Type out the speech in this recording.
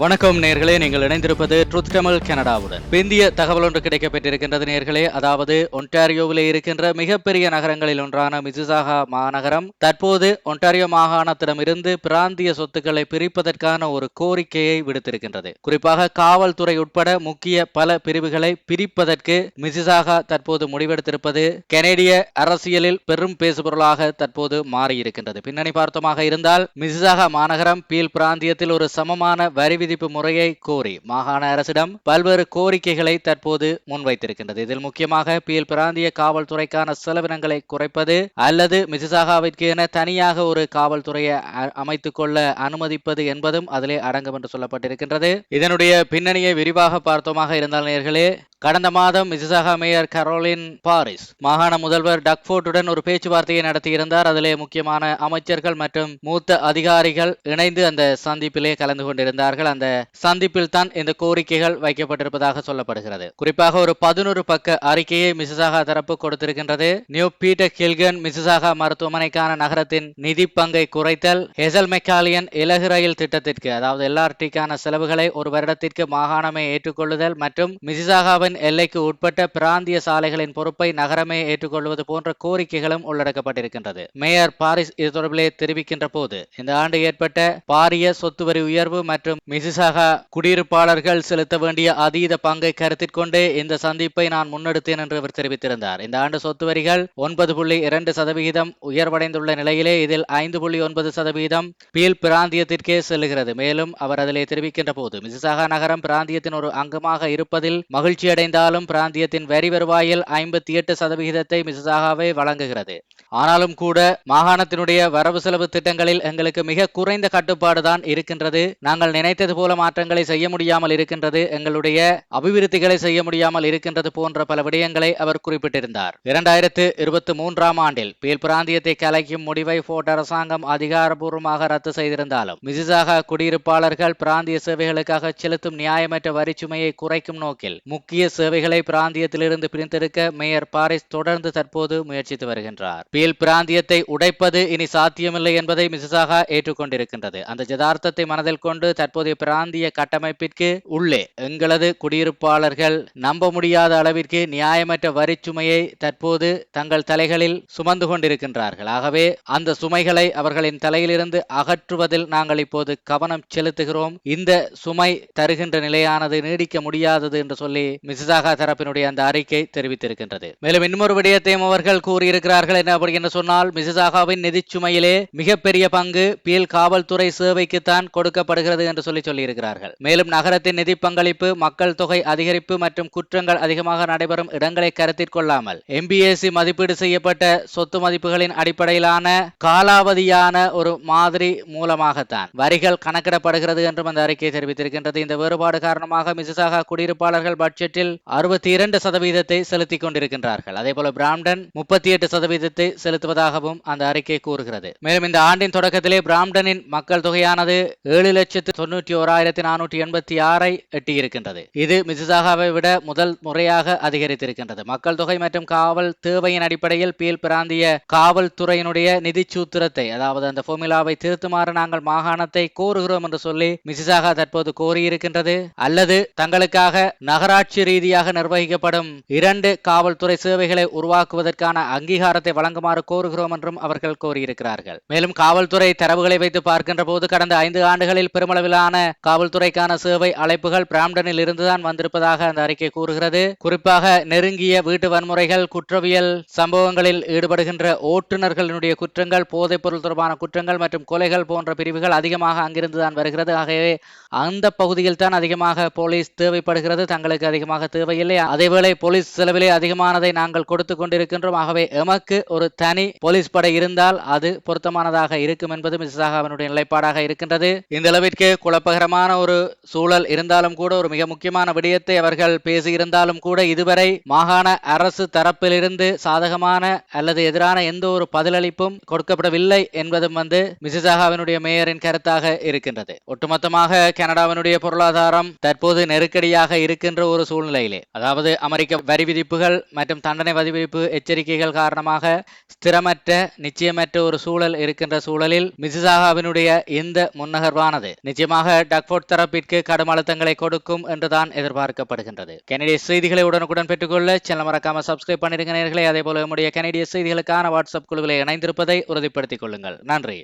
வணக்கம் நேர்களே நீங்கள் இணைந்திருப்பது ட்ருத் தமிழ் கனடாவுடன். பிந்திய தகவல் ஒன்று கிடைக்கப்பட்டிருக்கின்றது நேர்களே அதாவது ஒன்டாரியோவிலே இருக்கின்ற மிகப்பெரிய நகரங்களில் ஒன்றான மிசிசாகா மாநகரம். தற்போது ஒன்டாரியோ மாகாணத்திடமிருந்து பிராந்திய சொத்துக்களை பிரிப்பதற்கான ஒரு கோரிக்கையை விடுத்திருக்கின்றது. குறிப்பாக காவல்துறை உட்பட முக்கிய பல பிரிவுகளை பிரிப்பதற்கு மிசிசாகா தற்போது முடிவெடுத்திருப்பது கனேடிய அரசியலில் பெரும் பேசுபொருளாக தற்போது மாறியிருக்கின்றது. பின்னணி பார்த்தமாக இருந்தால் மிசிசாகா மாநகரம் பீல் பிராந்தியத்தில் ஒரு சமமான வரி விதிப்பு முறையை கோரி மாகாண அரசிடம் பல்வேறு கோரிக்கைகளை தற்போது முன்வைத்திருக்கின்றது. இதில் முக்கியமாக பீல் பிராந்திய காவல்துறைக்கான செலவினங்களை குறைப்பது அல்லது மிசிசாகாவிற்கு என தனியாக ஒரு காவல்துறையை அமைத்துக் கொள்ள அனுமதிப்பது என்பதும் அதிலே அடங்கும் என்று சொல்லப்பட்டிருக்கின்றது. இதனுடைய பின்னணியை விரிவாக பார்த்தோமாக இருந்தால் நேர்களே கடந்த மாதம் மிசிசாகா மேயர் கரோலின் பாரிஸ் மாகாண முதல்வர் டக்ஃபோர்டுடன் ஒரு பேச்சுவார்த்தையை நடத்தியிருந்தார். அதிலே முக்கியமான அமைச்சர்கள் மற்றும் மூத்த அதிகாரிகள் இணைந்து அந்த சந்திப்பிலே கலந்து கொண்டிருந்தார்கள். அந்த சந்திப்பில் தான் இந்த கோரிக்கைகள் வைக்கப்பட்டிருப்பதாக சொல்லப்படுகிறது. குறிப்பாக ஒரு பதினோரு பக்க அறிக்கையை மிசிசாகா தரப்பு கொடுத்திருக்கின்றது. நியூ பீட்டர் கில்கன் மிசிசாகா மருத்துவமனைக்கான நகரத்தின் நிதி பங்கை குறைத்தல் ஹெசல் மெக்காலியன் இலகு ரயில் திட்டத்திற்கு அதாவது எல்ஆர்டிக்கான செலவுகளை ஒரு வருடத்திற்கு மாகாணமே ஏற்றுக்கொள்ளுதல் மற்றும் மிசிசாகாவின் எல்லைக்கு உட்பட்ட பிராந்திய சாலைகளின் பொறுப்பை நகரமே ஏற்றுக்கொள்வது போன்ற கோரிக்கைகளும் உள்ளடக்கப்பட்டிருக்கின்றது. மேயர் பாரிஸ் இது தொடர்பிலே தெரிவிக்கின்ற போது இந்த ஆண்டு ஏற்பட்ட பாரிய சொத்து வரி உயர்வு மற்றும் மிசிசாக குடியிருப்பாளர்கள் செலுத்த வேண்டிய அதீத பங்கை கருத்தில் இந்த சந்திப்பை நான் முன்னெடுத்தேன் என்று அவர் தெரிவித்திருந்தார். இந்த ஆண்டு சொத்து வரிகள் ஒன்பது புள்ளி இரண்டு சதவிகிதம் உயர்வடைந்துள்ள நிலையிலே இதில் ஐந்து புள்ளி ஒன்பது சதவிகிதம் பீல் பிராந்தியத்திற்கே செல்லுகிறது மேலும் அவர் அதிலே தெரிவிக்கின்ற போது மிசிசாகா நகரம் பிராந்தியத்தின் ஒரு அங்கமாக இருப்பதில் மகிழ்ச்சி அடைந்தாலும் பிராந்தியத்தின் வரி வருவாயில் ஐம்பத்தி எட்டு சதவிகிதத்தை மிசிசாகாவே வழங்குகிறது. ஆனாலும் கூட மாகாணத்தினுடைய வரவு செலவு திட்டங்களில் எங்களுக்கு மிக குறைந்த கட்டுப்பாடு தான் இருக்கின்றது. நாங்கள் நினைத்தது போல மாற்றங்களை செய்ய முடியாமல் இருக்கின்றது எங்களுடைய அபிவிருத்திகளை செய்ய முடியாமல் இருக்கின்றது போன்ற பல விடயங்களை அவர் குறிப்பிட்டிருந்தார். இரண்டாயிரத்து இருபத்தி மூன்றாம் ஆண்டில் பீல் பிராந்தியத்தை கலைக்கும் முடிவை போர்ட் அரசாங்கம் அதிகாரபூர்வமாக ரத்து செய்திருந்தாலும் மிசிசாக குடியிருப்பாளர்கள் பிராந்திய சேவைகளுக்காக செலுத்தும் நியாயமற்ற வரிச்சுமையை குறைக்கும் நோக்கில் முக்கிய சேவைகளை பிராந்தியத்திலிருந்து பிரித்தெடுக்க மேயர் பாரிஸ் தொடர்ந்து தற்போது முயற்சித்து வருகின்றார். பீல் பிராந்தியத்தை உடைப்பது இனி சாத்தியமில்லை என்பதை மிசிசாக ஏற்றுக்கொண்டிருக்கின்றது. அந்த ஜதார்த்தத்தை மனதில் கொண்டு தற்போதைய பிராந்திய கட்டமைப்பிற்கு உள்ளே எங்களது குடியிருப்பாளர்கள் நம்ப முடியாத அளவிற்கு நியாயமற்ற வரிச்சுமையை தற்போது தங்கள் தலைகளில் சுமந்து கொண்டிருக்கின்றார்கள். ஆகவே அந்த சுமைகளை அவர்களின் தலையிலிருந்து அகற்றுவதில் நாங்கள் இப்போது கவனம் செலுத்துகிறோம். இந்த சுமை தருகின்ற நிலையானது நீடிக்க முடியாதது என்று சொல்லி மிசிசாகா தரப்பினுடைய அந்த அறிக்கை தெரிவித்திருக்கின்றது. மேலும் இன்னொரு விடயத்தையும் அவர்கள் கூறியிருக்கிறார்கள் என்ன அப்படி என்று சொன்னால் மிசிசாகாவின் நிதி சுமையிலே மிகப்பெரிய பங்கு பீல் காவல்துறை சேவைக்குத்தான் கொடுக்கப்படுகிறது என்று சொல்லி சொல்லியிருக்கிறார்கள். மேலும் நகரத்தின் நிதி பங்களிப்பு மக்கள் தொகை அதிகரிப்பு மற்றும் குற்றங்கள் அதிகமாக நடைபெறும் இடங்களை கருத்தில் கொள்ளாமல் எம்பிஎஸ்சி மதிப்பீடு செய்யப்பட்ட சொத்து மதிப்புகளின் அடிப்படையிலான காலாவதியான ஒரு மாதிரி மூலமாகத்தான் வரிகள் கணக்கிடப்படுகிறது என்றும் அந்த அறிக்கை தெரிவித்திருக்கின்றது. இந்த வேறுபாடு காரணமாக மிசிசாகா குடியிருப்பாளர்கள் பட்ஜெட்டில் அறுபத்தி இரண்டு சதவீதத்தை செலுத்திக் கொண்டிருக்கின்றார்கள். அதே போல பிராம்டன் முப்பத்தி எட்டு சதவீதத்தை செலுத்துவதாகவும் அந்த அறிக்கை கூறுகிறது. மேலும் இந்த ஆண்டின் தொடக்கத்திலே பிராம்டனின் மக்கள் தொகையானது ஏழு லட்சத்து தொன்னூற்றி ஓராயிரத்தி நானூற்றி எண்பத்தி ஆறை எட்டியிருக்கின்றது. இது மிசிசாகாவை விட முதல் முறையாக அதிகரித்திருக்கின்றது. மக்கள் தொகை மற்றும் காவல் தேவையின் அடிப்படையில் பீல் பிராந்திய காவல்துறையினுடைய நிதி சூத்திரத்தை அதாவது அந்த ஃபார்முலாவை திருத்துமாறு நாங்கள் மாகாணத்தை கோருகிறோம் என்று சொல்லி மிசிசாகா தற்போது கோரியிருக்கின்றது. அல்லது தங்களுக்காக நகராட்சி ரீதியாக நிர்வகிக்கப்படும் இரண்டு காவல்துறை சேவைகளை உருவாக்குவதற்கான அங்கீகாரத்தை வழங்குமாறு கோருகிறோம் என்றும் அவர்கள் கோரியிருக்கிறார்கள். மேலும் காவல்துறை தரவுகளை வைத்து பார்க்கின்ற போது கடந்த ஐந்து ஆண்டுகளில் பெருமளவிலான காவல்துறைக்கான சேவை அழைப்புகள் பிராம்டனில் இருந்துதான் வந்திருப்பதாக அந்த அறிக்கை கூறுகிறது. குறிப்பாக நெருங்கிய வீட்டு வன்முறைகள் குற்றவியல் சம்பவங்களில் ஈடுபடுகின்ற ஓட்டுநர்களினுடைய குற்றங்கள் போதைப்பொருள் தொடர்பான குற்றங்கள் மற்றும் கொலைகள் போன்ற பிரிவுகள் அதிகமாக அங்கிருந்துதான் வருகிறது. ஆகவே அந்த பகுதியில் தான் அதிகமாக போலீஸ் தேவைப்படுகிறது. தங்களுக்கு அதிகமாக தேவையில்லை. அதேவேளை போலீஸ் செலவிலே அதிகமானதை நாங்கள் கொடுத்து கொண்டிருக்கின்றோம். ஆகவே எமக்கு ஒரு தனி போலீஸ் படை இருந்தால் அது பொருத்தமானதாக இருக்கும் என்பது மிசிசாகாவினுடைய நிலைப்பாடாக இருக்கின்றது. இந்த அளவிற்கு குழப்பகரமான ஒரு சூழல் இருந்தாலும் கூட ஒரு மிக முக்கியமான விடயத்தை அவர்கள் பேசியிருந்தாலும் கூட இதுவரை மாகாண அரசு தரப்பிலிருந்து சாதகமான அல்லது எதிரான எந்த ஒரு பதிலளிப்பும் கொடுக்கப்படவில்லை என்பதும் வந்து மிசிசாகாவினுடைய மேயரின் கருத்தாக இருக்கின்றது. ஒட்டுமொத்தமாக கனடாவினுடைய பொருளாதாரம் தற்போது நெருக்கடியாக இருக்கின்ற ஒரு சூழ்நிலையிலே. அதாவது அமெரிக்க வரி விதிப்புகள் மற்றும் தண்டனை வரி விதிப்பு எச்சரிக்கைகள் காரணமாக ஸ்திரமற்ற நிச்சயமற்ற ஒரு சூழல் இருக்கின்ற சூழலில் மிசிசாகாவினுடைய இந்த முன்னகர்வானது நிச்சயமாக டக்ஃபோர்ட் தரப்பிற்கு கடும் அழுத்தங்களை கொடுக்கும் என்றுதான் எதிர்பார்க்கப்படுகின்றது. கனடிய செய்திகளை உடனுக்குடன் பெற்றுக்கொள்ள சேனல் மறக்காம சப்ஸ்கிரைப் பண்ணிருங்க அதே போல நம்முடைய கனடிய செய்திகளுக்கான வாட்ஸ்அப் குழுவிலே இணைந்திருப்பதை உறுதிப்படுத்திக் கொள்ளுங்கள். நன்றி.